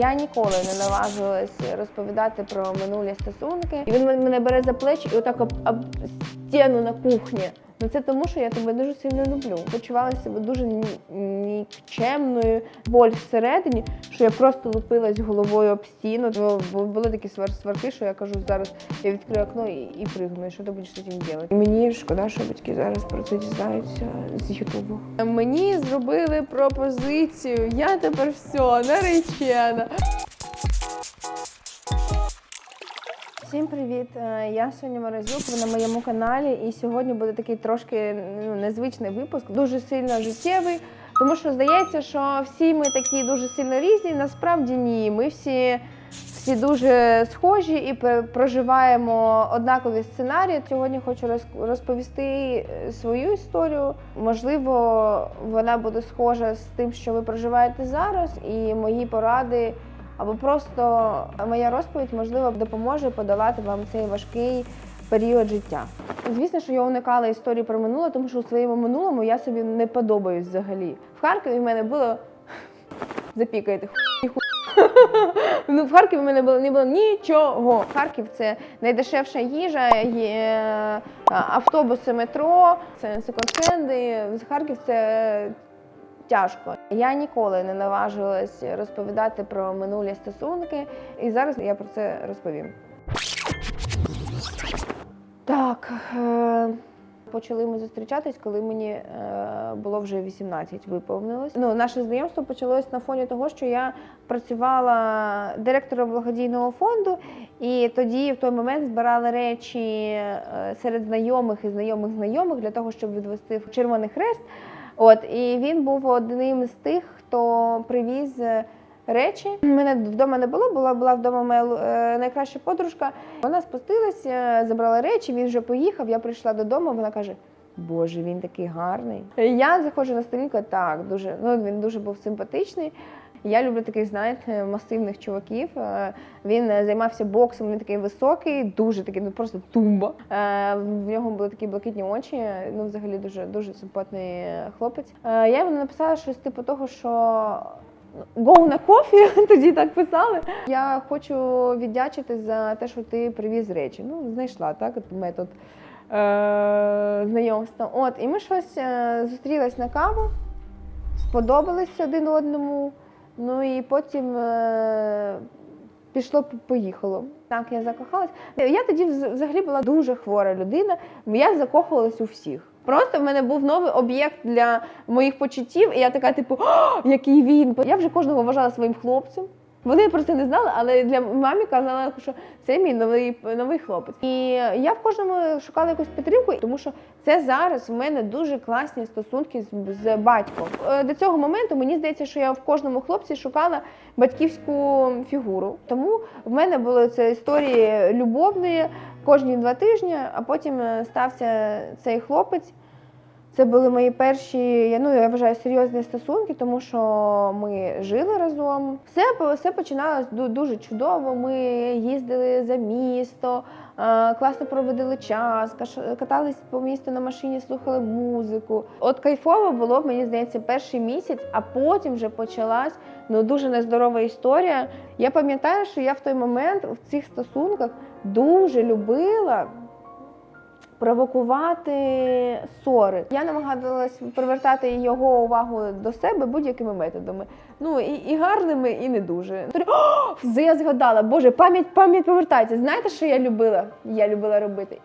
Я ніколи не наважилась розповідати про минулі стосунки. І він мене бере за плечі і отак об, об стіну на кухні. Ну це тому, що я тебе дуже сильно люблю. Почувала себе дуже нікчемною, боль всередині, що я просто лупилась головою об стіну. Бо- Були такі свар- сварки, що я кажу зараз, я відкрию окно і, і пригну. Що ти будеш з цим робити? Мені шкода, що батьки зараз про це дізнаються з Ютубу. Мені зробили пропозицію. Я тепер все, наречена. Всім привіт! Е, Я Соня Морозюк, ви на моєму каналі, і сьогодні буде такий трошки ну, незвичний випуск, дуже сильно життєвий. Тому що здається, що всі ми такі дуже сильно різні. Насправді ні. Ми всі, всі дуже схожі і проживаємо однакові сценарії. Сьогодні хочу розповісти свою історію. Можливо, вона буде схожа з тим, що ви проживаєте зараз, і мої поради або просто моя розповідь, можливо, допоможе подолати вам цей важкий період життя. Звісно, що я уникала історії про минуле, тому що у своєму минулому я собі не подобаюсь взагалі. В Харкові в мене було запікайте хуй. Ну, в Харкові в мене було не було нічого. Харків це найдешевша їжа, є автобуси, метро, це секонд-хенди. Харків це тяжко. Я ніколи не наважилась розповідати про минулі стосунки, і зараз я про це розповім. Так. Е- Почали ми зустрічатись, коли мені е, було вже 18 виповнилось. Ну, наше знайомство почалось на фоні того, що я працювала директором благодійного фонду, і тоді в той момент збирала речі е, серед знайомих і знайомих знайомих для того, щоб відвести в Червоний Хрест. От і він був одним з тих, хто привіз е, речі. Мене вдома не було, була була вдома моя е, найкраща подружка. Вона спустилася, забрала речі. Він вже поїхав. Я прийшла додому. Вона каже: Боже, він такий гарний. Я заходжу на сторінку. Так, дуже ну він дуже був симпатичний. Я люблю таких, знаєте, масивних чуваків. Е, Він е, займався боксом, він такий високий, дуже такий, ну просто тумба. Е, В нього були такі блакитні очі. Ну, взагалі дуже дуже симпатний хлопець. Я йому написала щось типу того, що Go на кофі, тоді так писали. Я хочу віддячити за те, що ти привіз речі. Ну, знайшла так, метод е- знайомства. От, і ми щось зустрілись на каву, сподобались один одному. Ну і потім е- пішло поїхало. Так, я закохалась. Я тоді взагалі була дуже хвора людина, я закохувалась у всіх. Просто в мене був новий об'єкт для моїх почуттів, і я така, типу, який він. Я вже кожного вважала своїм хлопцем. Вони про це не знали, але для мамі казала, що це мій новий новий хлопець. І я в кожному шукала якусь підтримку, тому що це зараз в мене дуже класні стосунки з, з батьком. Е, До цього моменту мені здається, що я в кожному хлопці шукала батьківську фігуру. Тому в мене були це історії любовні кожні два тижні, а потім е, стався цей хлопець. Це були мої перші, я ну я вважаю, серйозні стосунки, тому що ми жили разом. Все все починалось дуже чудово. Ми їздили за місто, класно проводили час, катались по місту на машині, слухали музику. От кайфово було, мені здається, перший місяць, а потім вже почалась ну дуже нездорова історія. Я пам'ятаю, що я в той момент в цих стосунках дуже любила провокувати ссори. Я намагалась привертати його увагу до себе будь-якими методами. Ну і, і гарними, і не дуже. О, я згадала, боже, пам'ять пам'ять повертається. Знаєте, що я любила? Я любила робити.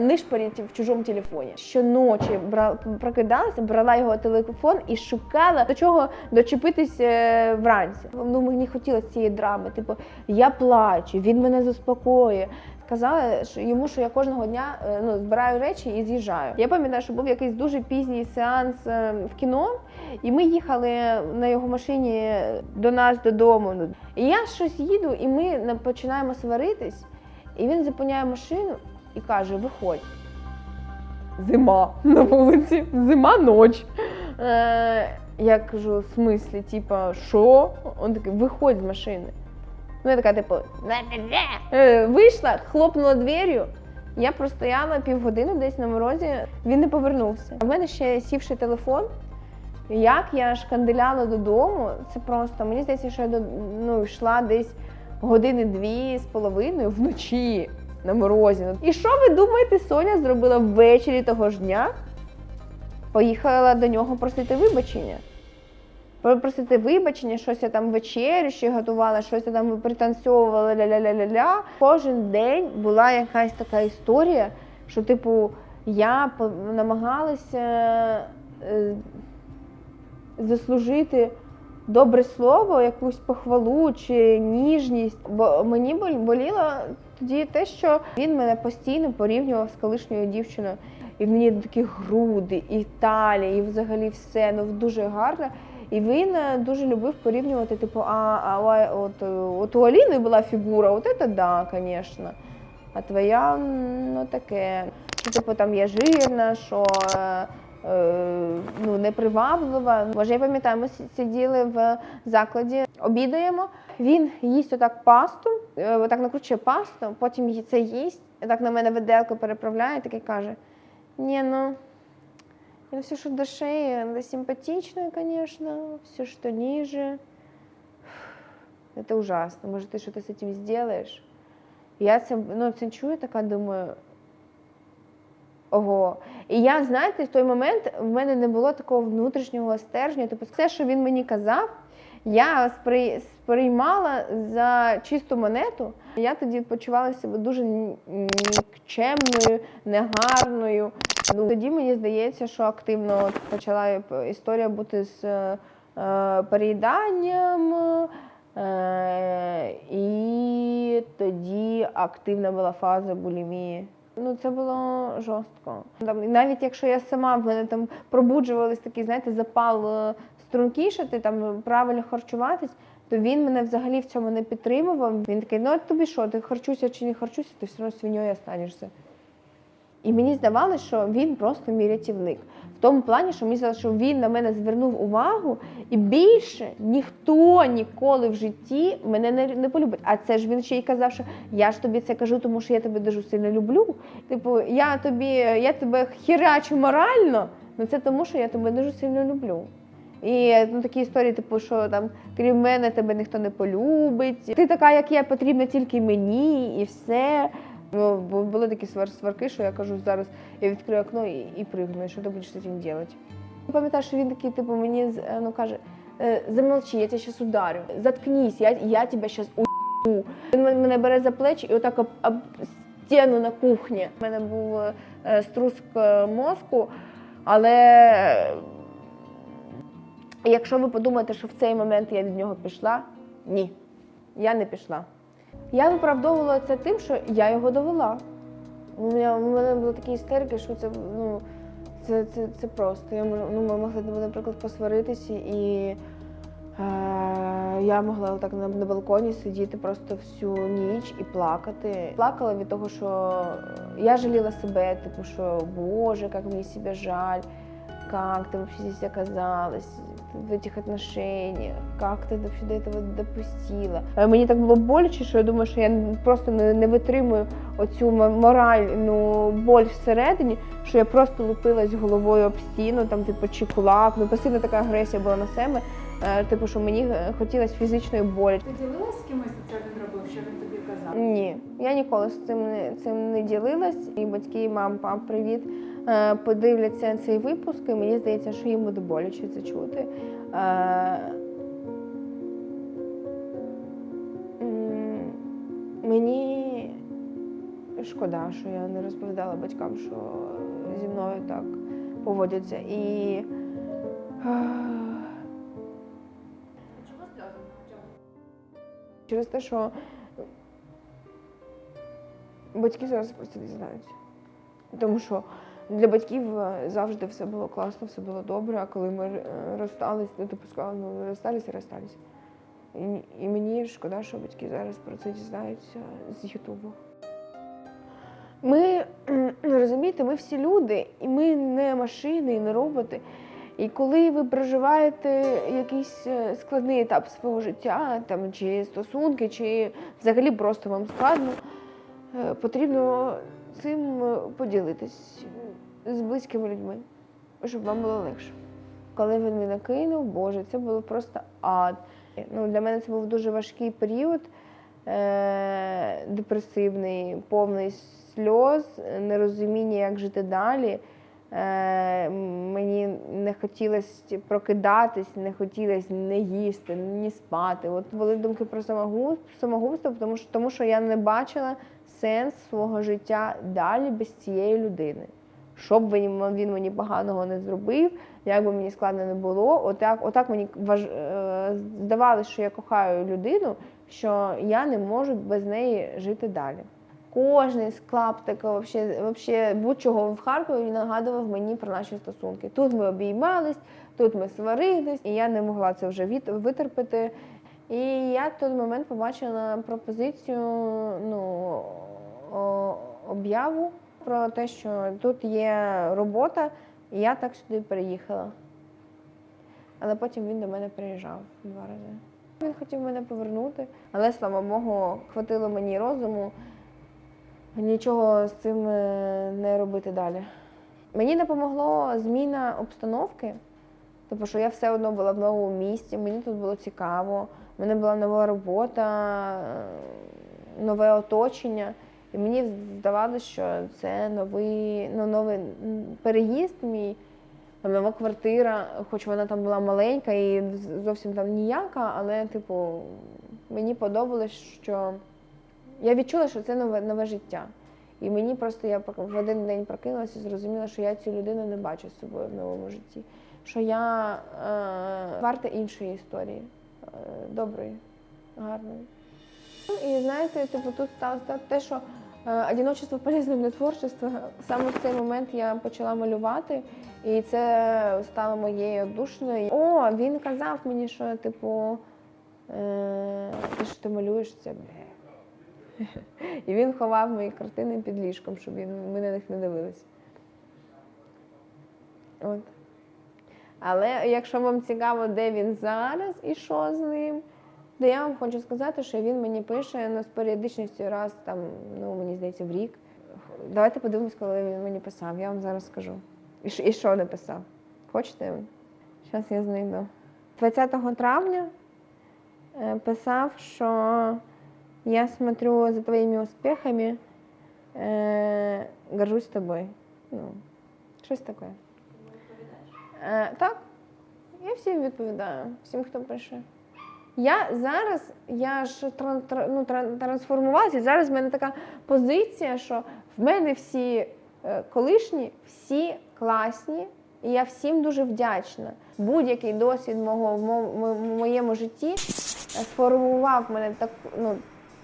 Нишпоріть в чужому телефоні. Щоночі бра, прокидалася, брала його телефон і шукала до чого дочепитись е, вранці. Ну мені хотілося цієї драми. Типу, я плачу, він мене заспокоює. Казала що йому, що я кожного дня е, ну, збираю речі і з'їжджаю. Я пам'ятаю, що був якийсь дуже пізній сеанс е, в кіно, і ми їхали на його машині до нас додому. І я щось їду, і ми починаємо сваритись, і він зупиняє машину і каже: Виходь. Зима на вулиці, зима ніч. Е, я кажу, в смислі, типа, що? Він такий, виходь з машини. Ну, я така, типу, Е, вийшла, хлопнула дверю. Я простояла півгодини десь на морозі, він не повернувся. У мене ще сівший телефон, Як я шканделяла додому, це просто мені здається, що я ну, йшла десь години дві з половиною вночі на морозі. І що ви думаєте, Соня зробила ввечері того ж дня? Поїхала до нього просити вибачення. Просити вибачення, щось я там вечерю ще готувала, щось я там пританцьовувала ля-ля-ля-ля-ля. Кожен день була якась така історія, що, типу, я намагалася е, заслужити добре слово, якусь похвалу чи ніжність. Бо мені бол- боліло тоді те, що він мене постійно порівнював з колишньою дівчиною. І в неї такі груди, і талія, і взагалі все ну дуже гарно. І він е, дуже любив порівнювати, типу, а, а от, е, от у Аліни була фігура, от це да, звісно. А твоя ну таке. Що, типу, там є жирна, що е, ну, неприваблива. Може, я пам'ятаю, ми сиділи в закладі, обідаємо. Він їсть отак пасту, отак накручує пасту, потім це їсть, так на мене виделку переправляє, такий каже: Ні, ну. Ну, все, что до шеи, она симпатичная, конечно, все, что ниже. Это ужасно. Может, ты что-то с этим сделаешь? Я це, ну, це чую, така думаю. Ого. І я, знаєте, в той момент в мене не було такого внутрішнього стержня. Тобто, все, що він мені казав, я сприй- сприймала за чисту монету. Я тоді почувала себе дуже ні- нікчемною, негарною. Ну, тоді мені здається, що активно почала історія бути з е, переїданням. Е, і тоді активна була фаза булімії. Ну, це було жорстко. Там, навіть якщо я сама в мене там пробуджувалась такий, знаєте, запал е, стрункішати, там правильно харчуватись, то він мене взагалі в цьому не підтримував. Він такий, ну от тобі що, ти харчуся чи не харчуся, ти все одно свиньою останешся. І мені здавалося, що він просто мій рятівник. В тому плані, що мені здалося, що він на мене звернув увагу, і більше ніхто ніколи в житті мене не, не полюбить. А це ж він ще й казав, що я ж тобі це кажу, тому що я тебе дуже сильно люблю. Типу, я тобі, я тебе хірячу морально, ну це тому, що я тебе дуже сильно люблю. І ну, такі історії, типу, що там, крім мене, тебе ніхто не полюбить. Ти така, як я, потрібна тільки мені, і все. Бу- були такі свар- сварки, що я кажу, зараз я відкрию окно і, і пригну, що ти будеш з цим робити? Пам'ятаю, що він такий, типу, мені е, ну, каже, «Е, замолчи, я тебе зараз ударю, заткнись, я, я тебе зараз уйду. Він мене бере за плечі і отак об, об стіну на кухні. У мене був е, струск мозку, але якщо ви подумаєте, що в цей момент я від нього пішла, ні, я не пішла. Я виправдовувала це тим, що я його довела. У мене, у мене були такі істерики, що це, ну, це, це, це просто. Я, ну, ми могли, наприклад, посваритися, і е, я могла отак на, на балконі сидіти просто всю ніч і плакати. Плакала від того, що я жаліла себе, типу, що Боже, як мені себе жаль, как ты вообще здесь оказалась в этих отношениях, как ты вообще до этого допустила. Е, Мені так було боляче, що я думаю, що я просто не, не витримую оцю м- моральну боль всередині, що я просто лупилась головою об стіну, там, типу, чи кулак. Ну, постійно така агресія була на себе. е, Типу, що мені е, хотілося фізичної болі. Ти ділилась з кимось це він робив, що він тобі казав? Ні, я ніколи з цим не цим не ділилась. І батьки, і мам, пап, привіт. е, Подивляться цей випуск, і мені здається, що їм буде боляче це чути. Мені шкода, що я не розповідала батькам, що зі мною так поводяться. І через те, що батьки зараз про це дізнаються. Тому що для батьків е, завжди все було класно, все було добре, а коли ми е, розстались, ну типу сказали, ну розстались і розстались. І, і мені шкода, що батьки зараз про це дізнаються з Ютубу. Ми розумієте, ми всі люди, і ми не машини, і не роботи. І коли ви проживаєте якийсь е, складний етап свого життя, там чи стосунки, чи взагалі просто вам складно, е, потрібно цим е, поділитись з близькими людьми, щоб вам було легше. коли він мене кинув, Боже, це було просто ад. Ну, для мене це був дуже важкий період, е- депресивний, повний сльоз, нерозуміння, як жити далі. Е, мені не хотілося прокидатись, не хотілося не їсти, ні спати. От були думки про самогуб- самогубство, тому що, тому що я не бачила сенс свого життя далі без цієї людини. Що б він, він мені поганого не зробив, як би мені складно не було, отак, отак мені важ, е, здавалося, що я кохаю людину, що я не можу без неї жити далі. Кожний з клаптика, вообще, вообще будь-чого в Харкові він нагадував мені про наші стосунки. Тут ми обіймались, тут ми сварились, і я не могла це вже від. І я в той момент побачила пропозицію, ну, об'яву про те, що тут є робота, і я так сюди переїхала. Але потім він до мене приїжджав два рази. Він хотів мене повернути, але слава Богу, хватило мені розуму нічого з цим е, не робити далі. Мені допомогло зміна обстановки, тобто, що я все одно була в новому місті, мені тут було цікаво, в мене була нова робота, е, нове оточення. І мені здавалося, що це новий, ну, новий переїзд мій, там нова квартира, хоч вона там була маленька і зовсім там ніяка, але, типу, мені подобалось, що я відчула, що це нове, нове життя. І мені просто я в один день прокинулася і зрозуміла, що я цю людину не бачу з собою в новому житті. Що я е, варта іншої історії, е, доброї, гарної. Ну, І знаєте, типу, тут сталося те, що е, одиночество полезне для творчества. Саме в цей момент я почала малювати, і це стало моєю душною. О, він казав мені, що типу, е, ти що ти малюєш це. Бе». І він ховав мої картини під ліжком, щоб ми на них не дивилися. От. Але якщо вам цікаво, де він зараз і що з ним, то я вам хочу сказати, що він мені пише ну, з періодичністю раз там, ну мені здається, в рік. Давайте подивимось, коли він мені писав. Я вам зараз скажу. І, і що написав? Хочете? Зараз я знайду. 20 травня е, писав, що я смотрю за твоїми успіхами, е, горжусь тобою. Ну, щось таке. Е, так, я всім відповідаю, всім, хто пише. Я зараз, я ж ну, трансформувалася, зараз в мене така позиція, що в мене всі е, колишні, всі класні, і я всім дуже вдячна. Будь-який досвід мого, в мо- мо- в моєму житті сформував мене так, ну,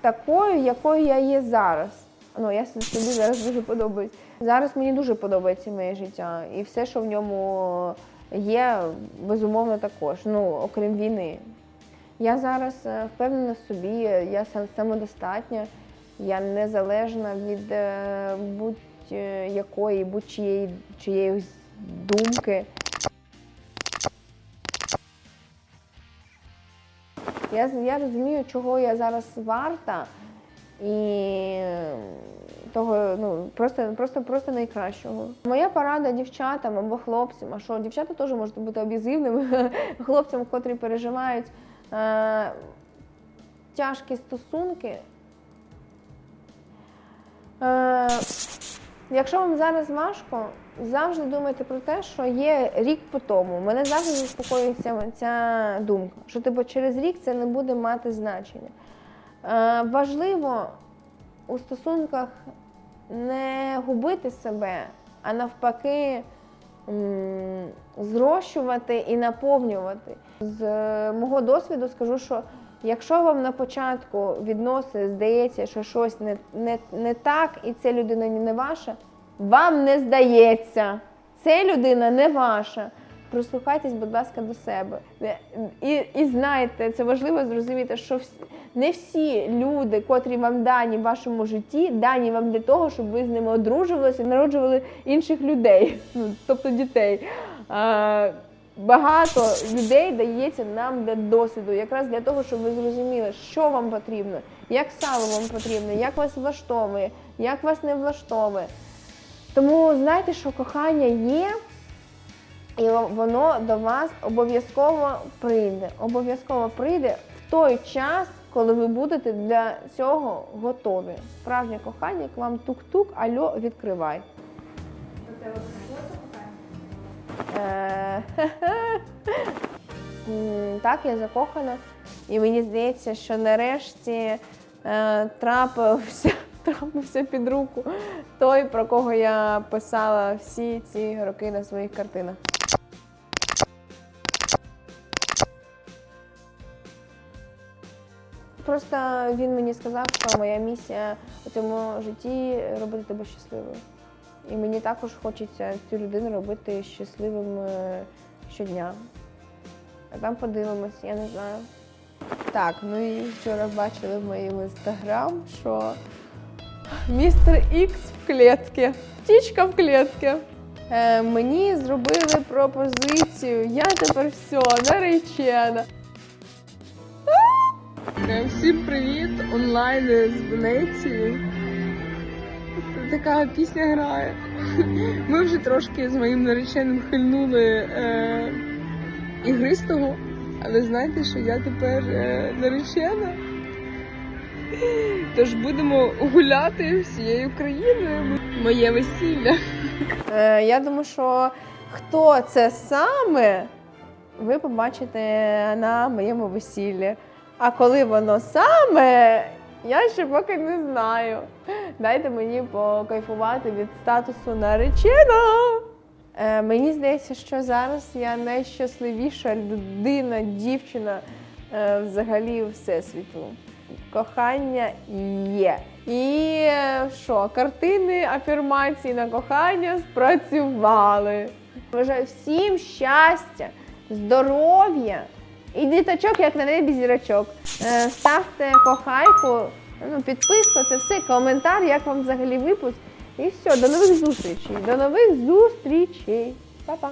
такою, якою я є зараз. Ну, я собі зараз дуже подобаюсь. Зараз мені дуже подобається моє життя. І все, що в ньому є, безумовно, також. Ну, окрім війни. Я зараз е, впевнена в собі, я самодостатня, я незалежна від е, будь-якої, будь-чиєї думки. Я, я розумію, чого я зараз варта, і е, того ну, просто, просто, просто найкращого. Моя порада дівчатам або хлопцям, а що дівчата теж можуть бути аб'юзивними, хлопцям, котрі переживають е, тяжкі стосунки. Е, якщо вам зараз важко, завжди думайте про те, що є рік по тому. Мене завжди заспокоюється ця думка, що типу, через рік це не буде мати значення. Е, важливо у стосунках не губити себе, а навпаки зрощувати і наповнювати. З е, мого досвіду скажу, що якщо вам на початку відносин здається, що щось не, не, не так, і ця людина не ваша, вам не здається. Ця людина не ваша. Прислухайтесь, будь ласка, до себе. І, і знайте, це важливо зрозуміти, що всі, не всі люди, котрі вам дані в вашому житті, дані вам для того, щоб ви з ними одружувалися і народжували інших людей, ну, тобто дітей. Багато людей дається нам для досвіду, якраз для того, щоб ви зрозуміли, що вам потрібно, як саме вам потрібно, як вас влаштовує, як вас не влаштовує. Тому знайте, що кохання є, І воно до вас обов'язково прийде. Обов'язково прийде в той час, коли ви будете для цього готові. Справжнє кохання, як вам тук-тук, альо, відкривай. Так, я закохана. І мені здається, що нарешті е, трапився, трапився під руку той, про кого я писала всі ці роки на своїх картинах. Просто він мені сказав, що моя місія у цьому житті робити тебе щасливою. І мені також хочеться цю людину робити щасливим е, щодня. А там подивимось, я не знаю. Так, ну і вчора бачили в моєму інстаграм, що містер Ікс в клітці, птічка в клітці. Е, мені зробили пропозицію. Я тепер все, наречена. Е, Всім привіт! Онлайн з Венеції. Така пісня грає. Ми вже трошки з моїм нареченим хильнули е, ігристого, але знаєте, що я тепер е, наречена. Тож будемо гуляти всією країною. Моє весілля. Е, я думаю, що хто це саме, ви побачите на моєму весіллі. А коли воно саме, я ще поки не знаю. Дайте мені покайфувати від статусу наречена. Е, мені здається, що зараз я найщасливіша людина, дівчина е, взагалі всесвіту. Кохання є. І що, картини афірмації на кохання спрацювали. Бажаю всім щастя, здоров'я і діточок, як на небі зірочок. Е, ставте кохайку, ну, підписку, це все, коментар, як вам взагалі випуск. І все, до нових зустрічей. До нових зустрічей. Па-па.